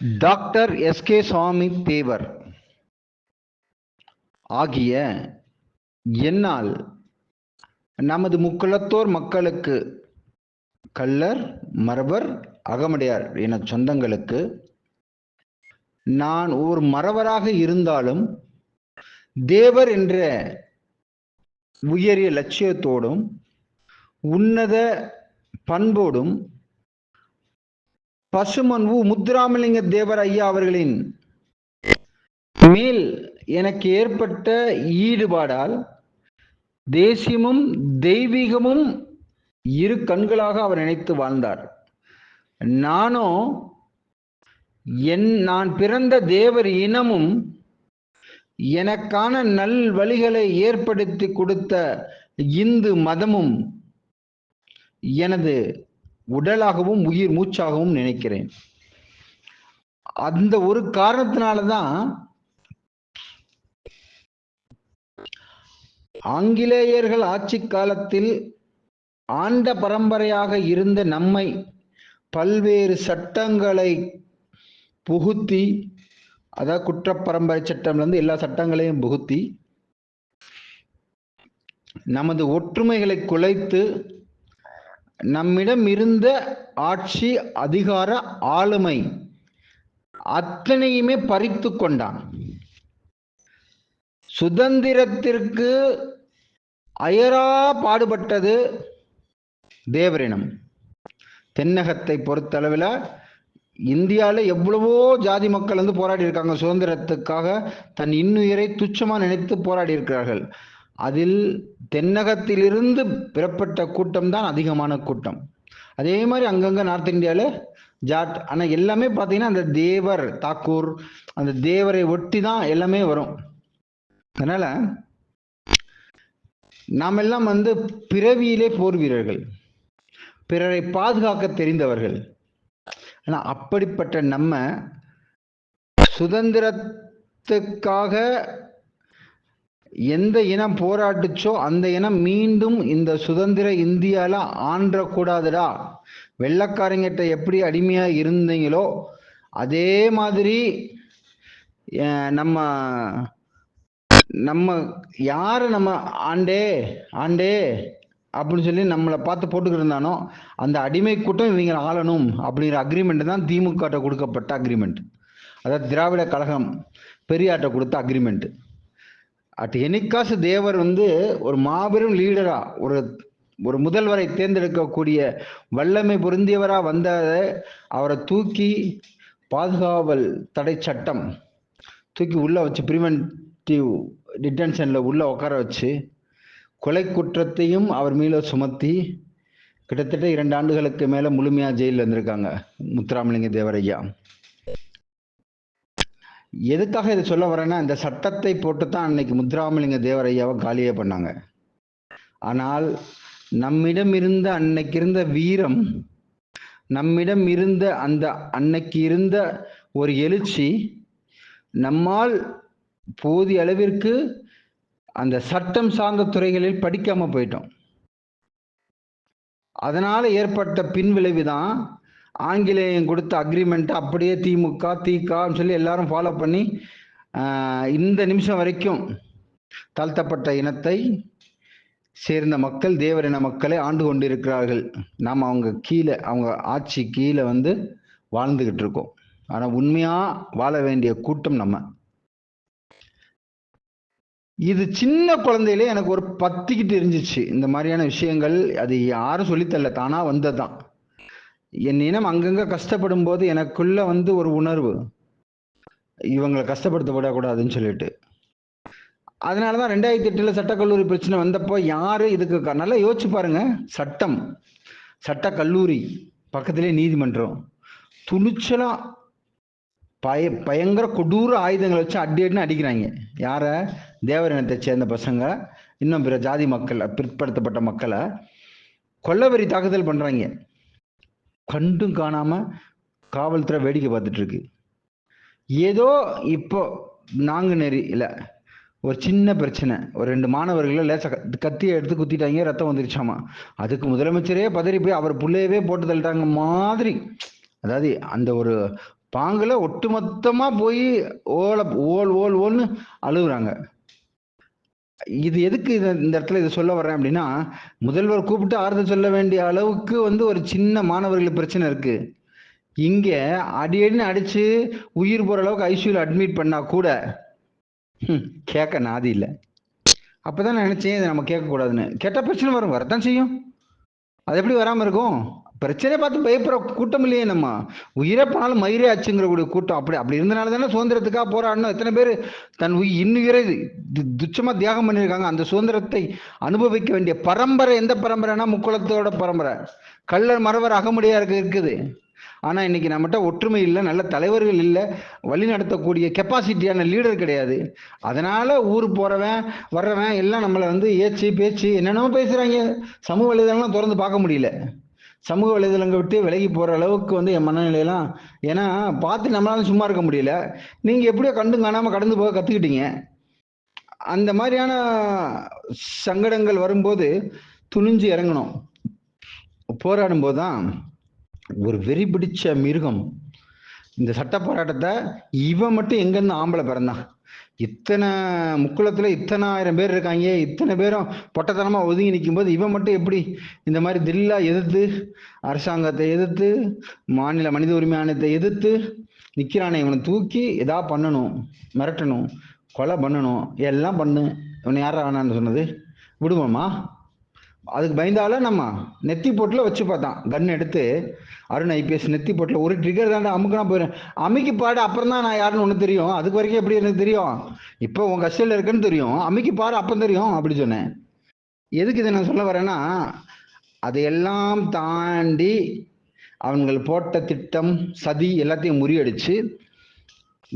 Doctor S K Swami Devar ஆகிய என்னால் நமது முக்குளத்தோர் மக்களுக்கு கள்ளர் மறவர் அகமடையார் என சொந்தங்களுக்கு நான் ஒரு மறவராக இருந்தாலும் தேவர் என்ற உயரிய லட்சியத்தோடும் உன்னத பண்போடும் பசுமன்வு முத்துராமலிங்க தேவர் ஐயா அவர்களின் மேல் எனக்கு ஏற்பட்ட ஈடுபாடால் தேசியமும் தெய்வீகமும் இரு கண்களாக அவர் நினைத்து வாழ்ந்தார். நானோ என் நான் பிறந்த தேவர் இனமும் எனக்கான நல் வழிகளை ஏற்படுத்தி கொடுத்த இந்து மதமும் எனது உடலாகவும் உயிர் மூச்சாகவும் நினைக்கிறேன். அந்த ஒரு காரணத்தினால தான் ஆங்கிலேயர்கள் ஆட்சி காலத்தில் ஆண்ட பரம்பரையாக இருந்த நம்மை பல்வேறு சட்டங்களை புகுத்தி அதாவது குற்றப்பரம்பரை சட்டம்லேருந்து எல்லா சட்டங்களையும் புகுத்தி நமது ஒற்றுமைகளை குலைத்து நம்மிடம் இருந்த ஆட்சி அதிகார ஆளுமை அத்தனையுமே பறித்து கொண்டான். சுதந்திரத்திற்கு அயரா பாடுபட்டது தேவரினம். தென்னகத்தை பொறுத்தளவில் இந்தியாவில் எவ்வளவோ ஜாதி மக்கள் வந்து போராடி இருக்காங்க சுதந்திரத்துக்காக தன் இன்னுயிரை துச்சமாக நினைத்து போராடி இருக்கிறார்கள் அதில் தென்னகத்திலிருந்து பெறப்பட்ட கூட்டம் தான் அதிகமான கூட்டம். அதே மாதிரி அங்கங்கே நார்த் இந்தியாவில் ஜாட் ஆனால் எல்லாமே பார்த்தீங்கன்னா அந்த தேவர் தாக்கூர் அந்த தேவரை ஒட்டி தான் எல்லாமே வரும். அதனால நாம் எல்லாம் வந்து பிறவியிலே போர் வீரர்கள். பிறரை பாதுகாக்க தெரிந்தவர்கள். ஆனால் அப்படிப்பட்ட நம்ம சுதந்திரத்துக்காக எந்த இனம் போராட்டுச்சோ அந்த இனம் மீண்டும் இந்த சுதந்திர இந்தியாவில் ஆண்டக்கூடாதுடா வெள்ளக்காரங்கிட்ட எப்படி அடிமையாக இருந்தீங்களோ அதே மாதிரி நம்ம நம்ம யார் நம்ம ஆண்டே ஆண்டே அப்படின்னு சொல்லி நம்மளை பார்த்து போட்டுக்கிட்டு இருந்தானோ அந்த அடிமை கூட்டம் இவங்க ஆளணும் அப்படிங்கிற அக்ரிமெண்ட் தான் திமுக கொடுக்கப்பட்ட அக்ரிமெண்ட் அதாவது திராவிட கழகம் பெரியாட்ட கொடுத்த அக்ரிமெண்ட் அட் எனிக்காசு தேவர் வந்து ஒரு மாபெரும் லீடரா ஒரு ஒரு முதல்வரை தேர்ந்தெடுக்கக்கூடிய வல்லமை பொருந்தியவரா வந்த அவரை தூக்கி பாதுகாவல் தடை சட்டம் தூக்கி உள்ள வச்சு ப்ரிவென்டிவ் டிடென்ஷன்ல உள்ள உட்கார வச்சு கொலை குற்றத்தையும் அவர் மீள சுமத்தி கிட்டத்தட்ட இரண்டு ஆண்டுகளுக்கு மேல முழுமையா ஜெயிலில் இருந்திருக்காங்க முத்துராமலிங்க தேவரையா எதுக்காக இதை சொல்ல வரேன்னா இந்த சட்டத்தை போட்டு தான் அன்னைக்கு முத்துராமலிங்க தேவரையாவை காலியே பண்ணாங்க. ஆனால் நம்மிடம் இருந்த அன்னைக்கு இருந்த வீரம் நம்மிடம் இருந்த அந்த அன்னைக்கு இருந்த ஒரு எழுச்சி நம்மால் போதிய அளவிற்கு அந்த சட்டம் சார்ந்த துறைகளில் படிக்காம போயிட்டோம். அதனால ஏற்பட்ட பின்விளைவு தான் ஆங்கிலேயம் கொடுத்த அக்ரிமெண்ட் அப்படியே திமுக திகான்னு சொல்லி எல்லாரும் ஃபாலோ பண்ணி இந்த நிமிஷம் வரைக்கும் தாழ்த்தப்பட்ட இனத்தை சேர்ந்த மக்கள் தேவரின மக்களை ஆண்டு கொண்டிருக்கிறார்கள். நாம் அவங்க கீழே அவங்க ஆட்சி கீழே வந்து வாழ்ந்துகிட்டு இருக்கோம். ஆனால் உண்மையாக வாழ வேண்டிய கூட்டம் நம்ம. இது சின்ன குழந்தையிலே எனக்கு ஒரு பத்திக்கிட்டு இருந்துச்சு. இந்த மாதிரியான விஷயங்கள் அது யாரும் சொல்லித்தரல வந்தது வந்ததுதான். என் இனம் அங்கங்க கஷ்டப்படும் போது எனக்குள்ள வந்து ஒரு உணர்வு. இவங்களை கஷ்டப்படுத்தப்படக்கூடாதுன்னு சொல்லிட்டு. அதனாலதான் ரெண்டாயிரத்தி எட்டுல சட்டக்கல்லூரி பிரச்சனை வந்தப்போ யார் இதுக்கு நல்லா யோசிச்சு பாருங்க. சட்டம். சட்ட கல்லூரி பக்கத்திலே நீதிமன்றம். துணிச்சலாக பய பயங்கர கொடூர ஆயுதங்களை வச்சு அடி அடின்னு அடிக்கிறாங்க. யாரை? தேவர் இனத்தை சேர்ந்த பசங்க. இன்னும் பிற ஜாதி மக்களை பிற்படுத்தப்பட்ட மக்களை. கொல்லவெறி தாக்குதல் பண்ணுறாங்க கண்டும் காணாம காவல்துறை வேடிக்கை பார்த்துட்டு இருக்கு. ஏதோ இப்போ நாங்குநெறி இல்லை ஒரு சின்ன பிரச்சனை. ஒரு ரெண்டு மாணவர்களை லேசா கத்தியை எடுத்து குத்திட்டாங்க ரத்தம் வந்துருச்சாமா. அதுக்கு முதலமைச்சரே பதறி போய் அவர் பிள்ளையவே போட்டு தள்ளிட்டாங்க மாதிரி. அதாவது அந்த ஒரு பாங்கில் ஒட்டுமொத்தமா போய் ஓல ஓல் ஓல் ஓல்னு அழுகுறாங்க. இது எதுக்கு இந்த இடத்துல இதை சொல்ல வர்றேன் அப்படின்னா முதல்வர் கூப்பிட்டு ஆறுதல் சொல்ல வேண்டிய அளவுக்கு வந்து ஒரு சின்ன மாணவர்களுக்கு பிரச்சனை இருக்கு. இங்க அடி அடின்னு அடிச்சு உயிர் போற அளவுக்கு ஐசியூல அட்மிட் பண்ணா கூட கேட்க நாதி இல்லை. அப்பதான் நான் நினைச்சேன் இதை நம்ம கேட்கக்கூடாதுன்னு. கேட்டால் பிரச்சனை வரும் வரத்தான் செய்யும். அது எப்படி வராம இருக்கும்? பிரச்சனையை பார்த்து பயப்படுற கூட்டம் இல்லையே நம்ம. உயிரை போனாலும் மயிரே ஆச்சுங்கிற கூடிய கூட்டம். அப்படி அப்படி இருந்தனால தானே சுதந்திரத்துக்காக போராடணும் எத்தனை பேர் தன் உயிர் இன்னுயிரை து- துச்சமா தியாகம் பண்ணியிருக்காங்க. அந்த சுதந்திரத்தை அனுபவிக்க வேண்டிய பரம்பரை எந்த பரம்பரைனா முக்குளத்தோட பரம்பரை. கள்ளர் மறவர் அகமுடையாருக்கு இருக்குது. ஆனால் இன்னைக்கு நம்மகிட்ட ஒற்றுமை இல்லை நல்ல தலைவர்கள் இல்லை வழி நடத்தக்கூடிய கெப்பாசிட்டியான லீடர் கிடையாது. அதனால ஊர் போறவன் வர்றவன் எல்லாம் நம்மளை வந்து ஏச்சு பேச்சு என்னென்னமோ பேசுறாங்க. சமூக வலைதளம்லாம் திறந்து பார்க்க முடியல. சமூக வலைதளங்களை விட்டு விலகி போற அளவுக்கு வந்து என் மனநிலையெல்லாம் ஏன்னா பார்த்து நம்மளால சும்மா இருக்க முடியல. நீங்க எப்படியோ கண்டும் காணாம கடந்து போக கத்துக்கிட்டீங்க. அந்த மாதிரியான சங்கடங்கள் வரும்போது துணிஞ்சு இறங்கணும். போராடும் போதுதான் ஒரு வெறி பிடிச்ச மிருகம் இந்த சட்ட போராட்டத்தை இவன் மட்டும் எங்கேருந்து ஆம்பளை பிறந்தான் இத்தனை முக்குளத்தில் இத்தனை ஆயிரம் பேர் இருக்காங்க. இத்தனை பேரும் பொட்டத்தனமாக ஒதுங்கி நிக்கும்போது இவன் மட்டும் எப்படி இந்த மாதிரி தில்லா எதிர்த்து அரசாங்கத்தை எதிர்த்து மாநில மனித உரிமை ஆணையத்தை எதிர்த்து நிற்கிறானே இவனை தூக்கி எதா பண்ணணும்? மிரட்டணும்? கொலை பண்ணணும்? எல்லாம் பண்ணு. இவனை யாரா வேணான்னு சொன்னது? விடுவோமா அதுக்கு பயந்தால நம்ம நெத்தி போட்டில் வச்சு பார்த்தான். கன் எடுத்து அருண் ஐபிஎஸ் நெத்தி போட்டில் ஒரு ட்ரிகர் தாண்டா அமுக்குனா போயிடும் அமைக்கி பாடு அப்புறம் தான் நான் யாருன்னு ஒன்று தெரியும். அதுக்கு வரைக்கும் எப்படி எனக்கு தெரியும்? இப்போ உன் கஷ்டத்தில் இருக்குன்னு தெரியும். அமைக்கி பாடு அப்போ தெரியும் அப்படி சொன்னேன். எதுக்கு இதை நான் சொல்ல வரேன்னா அதையெல்லாம் தாண்டி அவன்கள் போட்ட திட்டம் சதி எல்லாத்தையும் முறியடிச்சு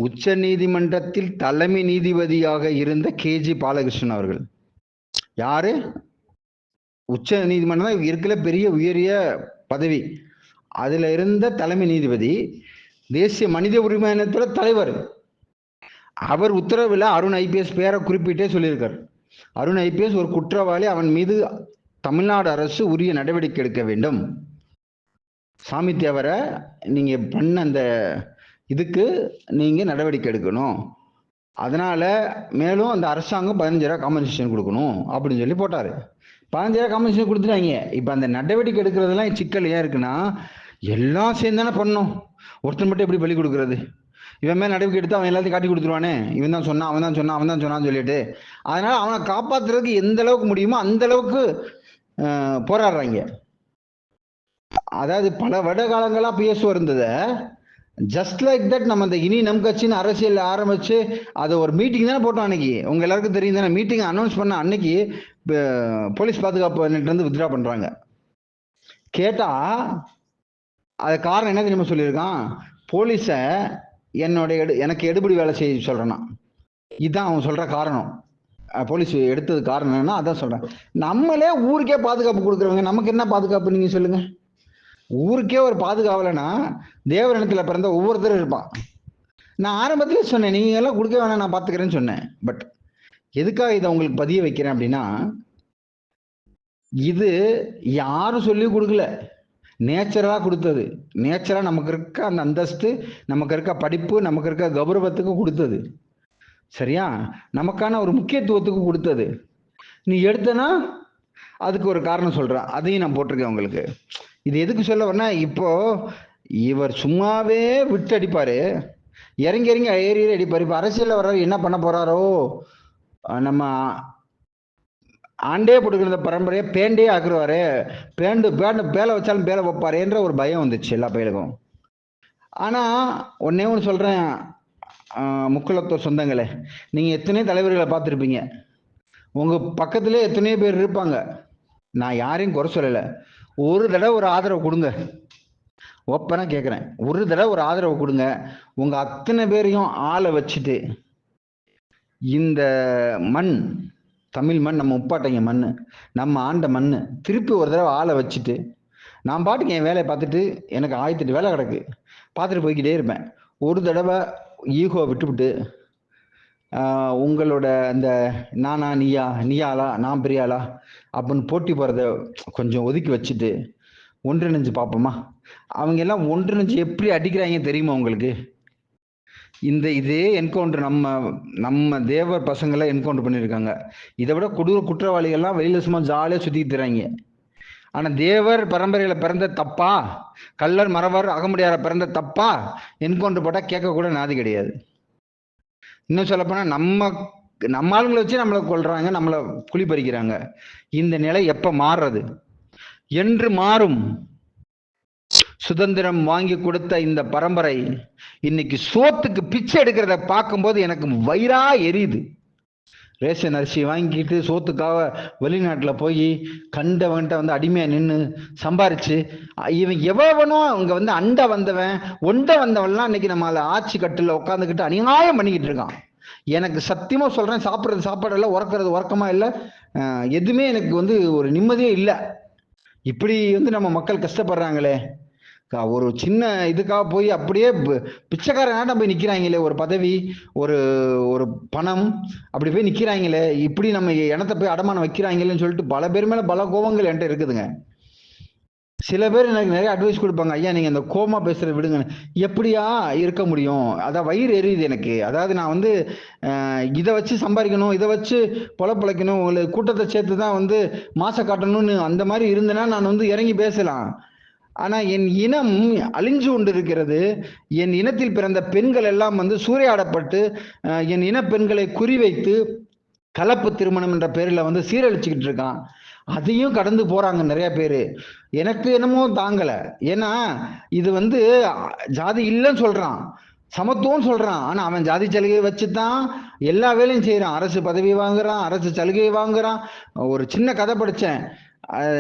உச்ச நீதிமன்றத்தில் தலைமை நீதிபதியாக இருந்த கேஜி பாலகிருஷ்ணன் அவர்கள். யாரு? உச்ச நீதிமன்றம் தான் இருக்கிற பெரிய உயரிய பதவி. அதுல இருந்த தலைமை நீதிபதி தேசிய மனித உரிமை ஆணையத்தோட தலைவர். அவர் உத்தரவில் அருண் ஐபிஎஸ் பேரை குறிப்பிட்டே சொல்லியிருக்கார். அருண் ஐபிஎஸ் ஒரு குற்றவாளி அவன் மீது தமிழ்நாடு அரசு உரிய நடவடிக்கை எடுக்க வேண்டும். சாமி தேவரை நீங்க பண்ண அந்த இதுக்கு நீங்க நடவடிக்கை எடுக்கணும். அதனால மேலும் அந்த அரசாங்கம் பதினஞ்சு ரூபா காம்பன்சேஷன் கொடுக்கணும் அப்படின்னு சொல்லி போட்டாரு. பதினஞ்சு கமிஷன் கொடுத்துட்டாங்க இப்போ அந்த நடவடிக்கை எடுக்கிறதுலாம் சிக்கல் ஏன் இருக்குன்னா எல்லாம் சேர்ந்து தானே பண்ணணும். ஒருத்தன் மட்டும் எப்படி பலி கொடுக்கறது? இவன் மேலே நடவடிக்கை எடுத்து அவன் எல்லாத்தையும் காட்டி கொடுத்துருவானே. இவன் தான் சொன்னான் அவன் தான் சொன்னான் அவன் தான் சொன்னான்னு சொல்லிட்டு. அதனால அவனை காப்பாத்துறதுக்கு எந்த அளவுக்கு முடியுமோ அந்த அளவுக்கு போராடுறாங்க அதாவது பல வட காலங்களாக பிஎஸ்ஓ இருந்ததை ஜஸ்ட் லைக் தட் நம்ம இந்த இனி நம் கட்சின்னு அரசியல் ஆரம்பிச்சு அது ஒரு மீட்டிங் தானே போட்டோம் அன்னைக்கு. உங்க எல்லாருக்கும் தெரியும் தானே மீட்டிங் அனௌன்ஸ் பண்ண அன்னைக்கு போலீஸ் பாதுகாப்பு இருந்து வித்ரா பண்றாங்க. கேட்டா அது காரணம் என்ன தெரியுமா சொல்லியிருக்கான்? போலீஸ என்னோட எடு எனக்கு எடுபடி வேலை செய்ய சொல்றேன்னா. இதுதான் அவன் சொல்ற காரணம். போலீஸ் எடுத்தது காரணம் என்னன்னா அதான் சொல்றேன். நம்மளே ஊருக்கே பாதுகாப்பு கொடுக்குறவங்க நமக்கு என்ன பாதுகாப்பு நீங்க சொல்லுங்க? ஊருக்கே ஒரு பாதுகாவலனா தேவரினத்துல பிறந்த ஒவ்வொருத்தரும் இருப்பான். நான் ஆரம்பத்தில் சொன்னேன் நீங்க எல்லாம் கொடுக்க வேணாம் நான் பாத்துக்கிறேன்னு சொன்னேன். பட் எதுக்காக இதை உங்களுக்கு பதிய வைக்கிறேன் அப்படின்னா இது யாரும் சொல்லி கொடுக்கல. நேச்சரா கொடுத்தது. நேச்சரா நமக்கு இருக்க அந்த அந்தஸ்து நமக்கு இருக்க படிப்பு நமக்கு இருக்க கௌரவத்துக்கு கொடுத்தது. சரியா? நமக்கான ஒரு முக்கியத்துவத்துக்கு கொடுத்தது. நீ எடுத்தனா அதுக்கு ஒரு காரணம் சொல்கிறேன் அதையும் நான் போட்டிருக்கேன் உங்களுக்கு. இது எதுக்கு சொல்ல வரேன்னா இப்போ இவர் சும்மாவே விட்டு அடிப்பார். இறங்கி இறங்கி ஏறி அடிப்பார். இப்போ அரசியலில் வர்றாரு என்ன பண்ண போகிறாரோ நம்ம ஆண்டே போட்டுக்கிற பரம்பரையை பேண்டே ஆக்குருவாரு. பேண்டு பேண்டு பேலை வச்சாலும் பேலை வைப்பாரேன்ற ஒரு பயம் வந்துச்சு எல்லா பயிலுக்கும். ஆனால் ஒன்னே ஒன்று சொல்கிறேன் ஆஹ் முக்குளத்தோர் சொந்தங்களே. நீங்கள் எத்தனையோ தலைவர்களை பார்த்துருப்பீங்க. உங்க பக்கத்திலே எத்தனையோ பேர் இருப்பாங்க. நான் யாரையும் குறை சொல்லலை. ஒரு தடவை ஒரு ஆதரவு கொடுங்க. ஓப்பனா கேட்குறேன் ஒரு தடவை ஒரு ஆதரவு கொடுங்க. உங்க அத்தனை பேரையும் ஆளை வச்சுட்டு இந்த மண் தமிழ் மண் நம்ம உப்பாட்டைங்க மண் நம்ம ஆண்ட மண் திருப்பி ஒரு தடவை ஆளை வச்சுட்டு நான் பாட்டுக்கு என் வேலையை பார்த்துட்டு எனக்கு ஆயிரத்தெட்டு வேலை கிடக்கு. பார்த்துட்டு போய்க்கிட்டே இருப்பேன். ஒரு தடவை ஈகோவை விட்டுவிட்டு உங்களோட அந்த நானா நீயா நீயாலா நான் பெரியாளா அப்படின்னு போட்டி போகிறத கொஞ்சம் ஒதுக்கி வச்சுட்டு ஒன்றிணைஞ்சு பார்ப்போமா? அவங்க எல்லாம் ஒன்றிணைஞ்சு எப்படி அடிக்கிறாங்க தெரியுமா உங்களுக்கு? இந்த இதே என்கவுண்டர் நம்ம நம்ம தேவர் பசங்களை என்கவுண்டர் பண்ணியிருக்காங்க. இதை விட கொடூர குற்றவாளிகள்லாம் வெளியில் சும்மா ஜாலியாக சுற்றி தராங்க ஆனால் தேவர் பரம்பரையில் பிறந்த தப்பா? கல்லர் மரவர் அகமுடியார பிறந்த தப்பா? என்கவுண்டர் போட்டால் கேட்கக்கூட நாதி கிடையாது. இன்னும் சொல்லப்போனால் நம்ம நம்ம ஆளுங்களை வச்சு நம்மளை கொள்றாங்க நம்மளை குழி பறிக்கிறாங்க இந்த நிலை எப்ப மாறுறது? என்று மாறும். சுதந்திரம் வாங்கி கொடுத்த இந்த பரம்பரை இன்னைக்கு சோத்துக்கு பிச்சை எடுக்கிறத பார்க்கும்போது எனக்கு வயிறா எரியுது. ரேஷன் அரிசி வாங்கிட்டு சோத்துக்காக வெளிநாட்டில் போய் கண்டவன்கிட்ட வந்து அடிமையாக நின்று சம்பாரிச்சு இவன் எவ்வளவனோ அங்கே வந்து அண்டை வந்தவன் ஒண்டை வந்தவன்லாம் இன்னைக்கு நம்மள ஆட்சி கட்டில் உட்காந்துக்கிட்டு அநியாயம் பண்ணிக்கிட்டு இருக்கான். எனக்கு சத்தியமா சொல்றேன் சாப்பிட்றது சாப்பாடு இல்லை உறக்கிறது உறக்கமா இல்லை. எதுவுமே எனக்கு வந்து ஒரு நிம்மதியே இல்லை. இப்படி வந்து நம்ம மக்கள் கஷ்டப்படுறாங்களே. ஒரு சின்ன இதுக்காக போய் அப்படியே ப- போய் நிற்கிறாங்களே ஒரு பதவி ஒரு ஒரு பணம் அப்படி போய் நிற்கிறாங்களே இப்படி நம்ம இனத்தை போய் அடமானம் வைக்கிறாங்களேன்னு சொல்லிட்டு பல பேர் மேலே பல கோபங்கள் என்கிட்ட இருக்குதுங்க. சில பேர் எனக்கு நிறைய அட்வைஸ் கொடுப்பாங்க ஐயா நீங்கள் இந்த கோமா பேசுகிறத விடுங்க எப்படியா இருக்க முடியும்? அதான் வயிறு எரியுது எனக்கு. அதாவது நான் வந்து இதை வச்சு சம்பாதிக்கணும் இதை வச்சு பொழப்பழைக்கணும் உங்களுக்கு கூட்டத்தை சேர்த்து தான் வந்து மாச காட்டணும்னு அந்த மாதிரி இருந்தேன்னா நான் வந்து இறங்கி பேசலாம். ஆனா என் இனம் அழிஞ்சு கொண்டு இருக்கிறது என் இனத்தில் பிறந்த பெண்கள் எல்லாம் வந்து சூறையாடப்பட்டு என் இன பெண்களை குறிவைத்து கலப்பு திருமணம் என்ற பேரில் வந்து சீரழிச்சுக்கிட்டு இருக்கான். அதையும் கடந்து போறாங்க நிறைய பேர். எனக்கு என்னமோ தாங்கல. ஏன்னா இது வந்து ஜாதி இல்லைன்னு சொல்றான். சமத்துவம் சொல்றான். ஆனா அவன் ஜாதி சலுகையை வச்சு தான் எல்லா வேலையும் செய்யறான் அரசு பதவி வாங்குறான் அரசு சலுகையை வாங்குறான். ஒரு சின்ன கதை படிச்சேன்.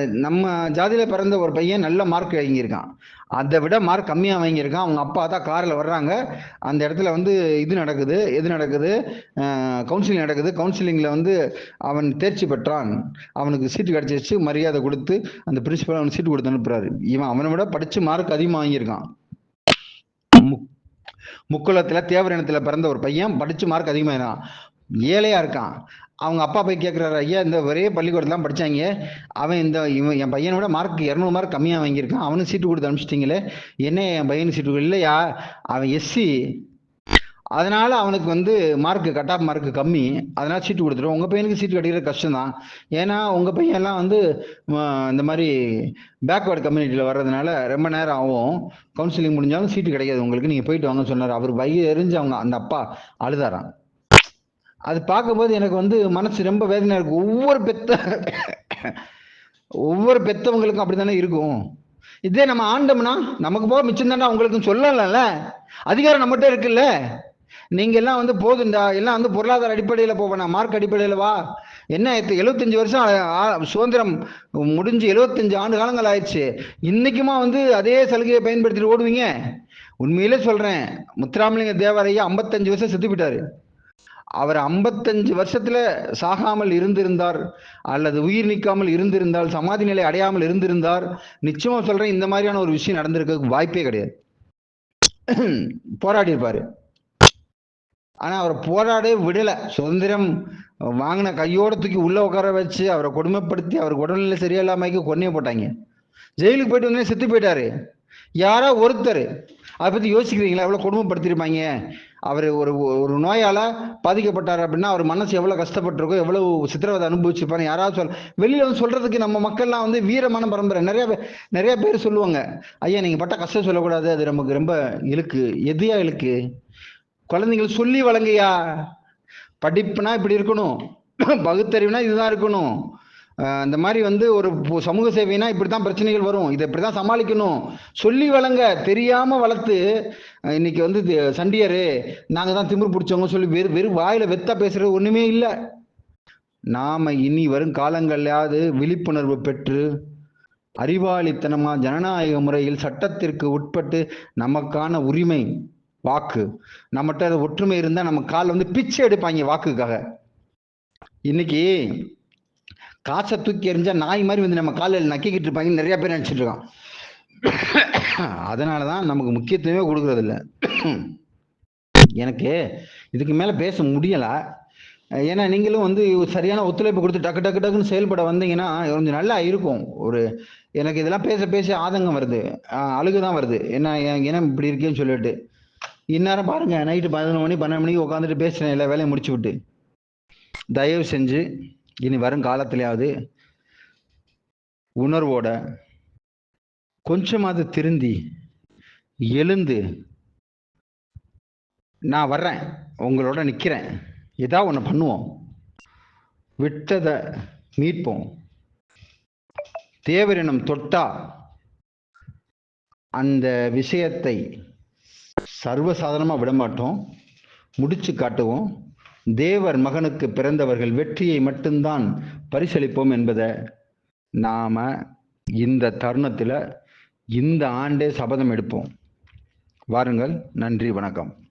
நம்ம ஜாதியில பிறந்த ஒரு பையன் நல்ல மார்க் வாங்கியிருக்கான். அதை விட மார்க் கம்மியாக வாங்கியிருக்கான். அவங்க அப்பா தான் காரில் வர்றாங்க. அந்த இடத்துல வந்து இது நடக்குது எது நடக்குது? கவுன்சிலிங் நடக்குது. கவுன்சிலிங்கில் வந்து அவன் தேர்ச்சி பெற்றான். அவனுக்கு சீட்டு கிடச்சிருச்சு. மரியாதை கொடுத்து அந்த பிரின்சிபல் அவனுக்கு சீட்டு கொடுத்து அனுப்புறாரு. இவன் அவனை விட படித்து மார்க் அதிகமாக வாங்கியிருக்கான். முக்- முக்குளத்தில் தேவர் இனத்தில் பிறந்த ஒரு பையன் படித்து மார்க் அதிகமாக ஏழையாக இருக்கான். அவங்க அப்பா போய் கேட்குறாரு ஐயா இந்த ஒரே பள்ளிக்கூடத்தில் தான் படிச்சாங்க. அவன் இந்த இவன் என் பையனோட மார்க் இரநூறு மார்க் கம்மியாக வாங்கியிருக்கான். அவனும் சீட்டு கொடுத்து அனுப்பிச்சிட்டிங்களே. என்ன என் பையனுக்கு சீட்டு இல்லையா அவன் எஸ்சி அதனால் அவனுக்கு வந்து மார்க் கட் ஆஃப் மார்க் கம்மி. அதனால் சீட்டு கொடுத்துரும் உங்கள் பையனுக்கு சீட்டு கிடைக்கிறது கஷ்டம் தான் ஏன்னா உங்கள் பையன்லாம் வந்து இந்த மாதிரி பேக்வேர்டு கம்யூனிட்டியில் வர்றதுனால ரொம்ப நேரம் ஆகும். கவுன்சிலிங் முடிஞ்சாலும் சீட்டு கிடைக்காது. உங்களுக்கு நீங்கள் போயிட்டு வாங்கன்னு சொன்னார். அவர் வயிறு எரிஞ்சு அவங்க அந்த அப்பா அழுதாரான் அது பார்க்கும்போது எனக்கு வந்து மனசு ரொம்ப வேதனையாக இருக்கு. ஒவ்வொரு பெத்த ஒவ்வொரு பெத்தவங்களுக்கும் அப்படித்தானே இருக்கும். இதே நம்ம ஆண்டோம்னா நமக்கு போக மிச்சம் தானே அவங்களுக்கும் சொல்லலாம்ல. அதிகாரம் நம்மகிட்ட இருக்குல்ல. நீங்க எல்லாம் வந்து போதுண்டா எல்லாம் வந்து பொருளாதார அடிப்படையில போவேனா மார்க் அடிப்படையில வா. என்ன எழுபத்தஞ்சு வருஷம் சுதந்திரம் முடிஞ்சு 75 ஆண்டு காலங்கள் ஆயிடுச்சு. இன்னைக்குமா வந்து அதே சலுகையை பயன்படுத்திட்டு ஓடுவீங்க? உண்மையிலே சொல்றேன். முத்துராமலிங்க தேவரையா 55 வருஷம் செத்து போயிட்டாரு. அவர் 55 வருஷத்துல சாகாமல் இருந்திருந்தார் அல்லது உயிர் நிற்காமல் இருந்திருந்தால் சமாதி நிலை அடையாமல் இருந்திருந்தார். நிச்சயமா சொல்றேன் இந்த மாதிரியான ஒரு விஷயம் நடந்திருக்க வாய்ப்பே கிடையாது. போராடி இருப்பாரு. ஆனா அவரை போராடவே விடல. சுதந்திரம் வாங்கின கையோட தூக்கி உள்ள உட்கார வச்சு அவரை கொடுமைப்படுத்தி அவருக்கு உடல்நிலை சரியில்லாமக்கி கொன்னே போட்டாங்க. ஜெயிலுக்கு போயிட்டு வந்தே செத்து போயிட்டாரு. யாரோ ஒருத்தர். அதை பத்தி யோசிக்கிறீங்களா? எவ்வளவு கொடுமைப்படுத்திருப்பாங்க அவர் ஒரு ஒரு நோயால பாதிக்கப்பட்டார் அப்படின்னா அவர் மனசு எவ்வளவு கஷ்டப்பட்டிருக்கோ எவ்வளவு சித்திரவதை அனுபவிச்சிருப்பாரு யாராவது சொல் வெளியில வந்து சொல்றதுக்கு நம்ம மக்கள்லாம் வந்து வீரமான பரம்பரை. நிறைய பேர் நிறைய பேர் சொல்லுவாங்க ஐயா நீங்க பட்ட கஷ்டம் சொல்லக்கூடாது. அது நமக்கு ரொம்ப இழுக்கு. எதையா இழுக்கு? குழந்தைகள் சொல்லி வழங்கையா? படிப்புனா இப்படி இருக்கணும். பகுத்தறிவுனா இதுதான் இருக்கணும். இந்த மாதிரி வந்து ஒரு சமூக சேவைனா இப்படித்தான் பிரச்சனைகள் வரும். இதை இப்படிதான் சமாளிக்கணும். சொல்லி வளங்க தெரியாம வளர்த்து இன்னைக்கு வந்து சண்டியரு நாங்க தான் திமிர் பிடிச்சவங்க சொல்லி வெறும் வெறும் வாயில வெத்தா பேசுறது ஒண்ணுமே இல்லை. நாம இனி வரும் காலங்கள்லயாவது விழிப்புணர்வு பெற்று அறிவாளித்தனமா ஜனநாயக முறையில் சட்டத்திற்கு உட்பட்டு நமக்கான உரிமை வாக்கு. நம்மகிட்ட ஒற்றுமை இருந்தா நம்ம கால் வந்து பிச்சை எடுப்பாங்க வாக்குக்காக. இன்னைக்கு காசை தூக்கி எறிஞ்சா நாய் மாதிரி வந்து நம்ம காலில் நக்கிக்கிட்டு இருப்பாங்க நிறைய பேர் நினச்சிட்டு இருக்கான். அதனாலதான் நமக்கு முக்கியத்துவமே கொடுக்குறதில்ல. எனக்கு இதுக்கு மேலே பேச முடியலை. ஏன்னா நீங்களும் வந்து சரியான ஒத்துழைப்பு கொடுத்து டக்கு டக்கு டக்குன்னு செயல்பட வந்தீங்கன்னா கொஞ்சம் நல்லா இருக்கும். ஒரு எனக்கு இதெல்லாம் பேச பேச ஆதங்கம் வருது. ஆஹ் அழுகுதான் வருது. என்ன என் இனம் இப்படி இருக்கேன்னு சொல்லிட்டு. இந்நேரம் பாருங்க நைட்டு பதினொன்று மணி பன்னெண்டு மணிக்கு உட்காந்துட்டு பேசுறேன் எல்லா வேலையும் முடிச்சு விட்டு தயவு செஞ்சு இனி வரும் காலத்திலேயாவது உணர்வோட கொஞ்சமாவது திருந்தி எழுந்து நான் வர்றேன் உங்களோட நிற்கிறேன் ஏதாவது ஒன்று பண்ணுவோம். விட்டதை மீட்போம். தேவரினம் தொட்டா அந்த விஷயத்தை சர்வசாதாரணமாக விட மாட்டோம் முடிச்சு காட்டுவோம். தேவர் மகனுக்கு பிறந்தவர்கள் வெற்றியை மட்டும்தான் பரிசளிப்போம் என்பதை நாம இந்த தருணத்தில் இந்த ஆண்டே சபதம் எடுப்போம். வாருங்கள் நன்றி வணக்கம்.